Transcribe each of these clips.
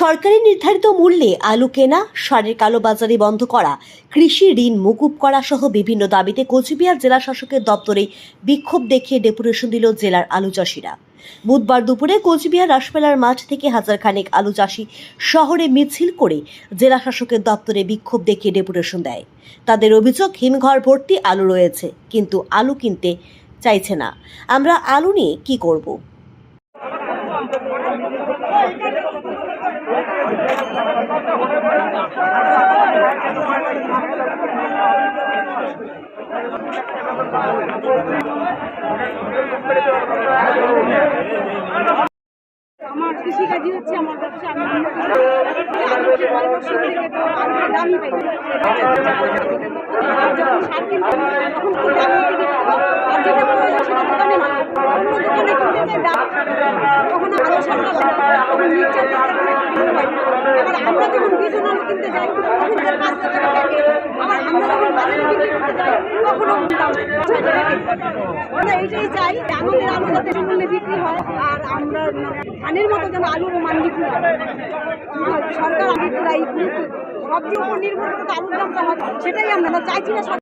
সরকারি নির্ধারিত মূল্যে আলু কেনা, সারের কালোবাজারি বন্ধ করা, কৃষি ঋণ মকুব করা সহ বিভিন্ন দাবিতে কোচবিহার জেলা শাসকের দপ্তরে বিক্ষোভ দেখিয়ে ডেপুটেশন দিল জেলার আলু চাষিরা। বুধবার দুপুরে কোচবিহার রাসমেলার মাঠ থেকে হাজার খানেক আলু চাষি শহরে মিছিল করে জেলা শাসকের দপ্তরে বিক্ষোভ দেখিয়ে ডেপুটেশন দেয়। তাদের অভিযোগ, হিমঘর ভর্তি আলু রয়েছে, কিন্তু আলু কিনতে চাইছে না। আমরা আলু নিয়ে কি করব? আমার কৃষিকাজই হচ্ছে আমার ব্যবসা, আমি অন্য কিছু আলুর দামই পাই। যখন সার কিনতে তখন কি দাম দিয়ে কিনতে হয়? আর যেটা প্রয়োজন সেটা দোকানে না অন্য দোকানে কিনতে যে দাম তখন আলু সারটা তখন নিশ্চয় কিনতে পাই না। আমরা যখন কিনতে আমরা এইটাই চাই আমাদের আলু যাতে মূল্যে বিক্রি হয় আর আমরা ধানের মতো যেন আলুর মান হয় সরকার গুরুত্ব সবজির উপর নির্ভর করে আলুর দামটা হয় সেটাই আমরা চাইছি না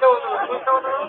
সরকার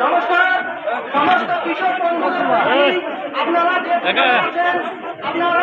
নমস্কার সমস্ত কৃষক বন্ধুরা। আপনারা যে আছেন, আপনারা